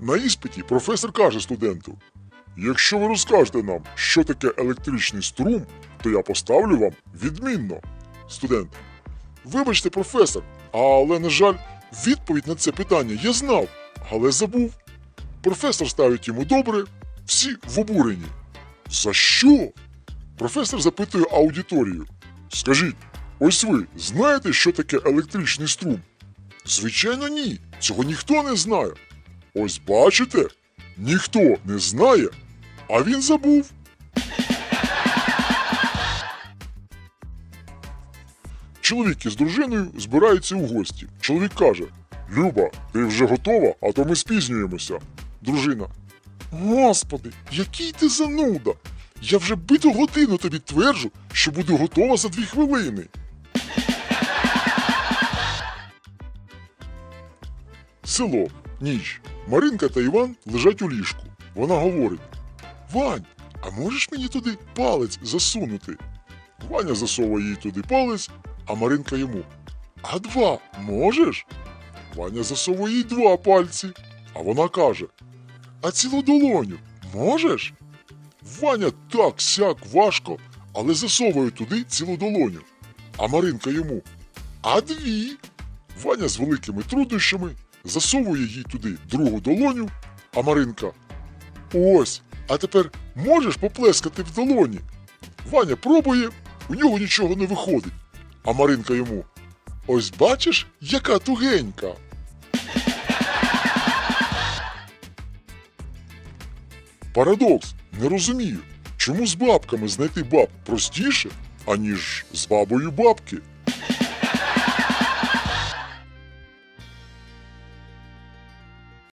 На іспиті професор каже студенту: Якщо ви розкажете нам, що таке електричний струм, то я поставлю вам відмінно. Студент. Вибачте, професор, але, на жаль, відповідь на це питання я знав, але забув. Професор ставить йому добре, всі в обуренні. За що? Професор запитує аудиторію. Скажіть, ось ви знаєте, що таке електричний струм? Звичайно, ні. Цього ніхто не знає. Ось бачите, ніхто не знає, а він забув. Чоловік із дружиною збираються у гості. Чоловік каже: Люба, ти вже готова, а то ми спізнюємося. Дружина. Господи, який ти зануда! Я вже биту годину тобі тверджу, що буду готова за дві хвилини. Село, ніч. Маринка та Іван лежать у ліжку. Вона говорить: Вань, а можеш мені туди палець засунути? Ваня засовує їй туди палець, а Маринка йому. А два можеш? Ваня засовує їй два пальці, а вона каже: А цілу долоню можеш? Ваня так сяк важко, але засовує туди цілу долоню. А Маринка йому. А дві. Ваня з великими труднощами засовує їй туди другу долоню, а Маринка. Ось, а тепер можеш поплескати в долоні. Ваня пробує, у нього нічого не виходить. А Маринка йому. Ось бачиш, яка тугенька. Парадокс. Не розумію, чому з бабками знайти баб простіше, аніж з бабою бабки.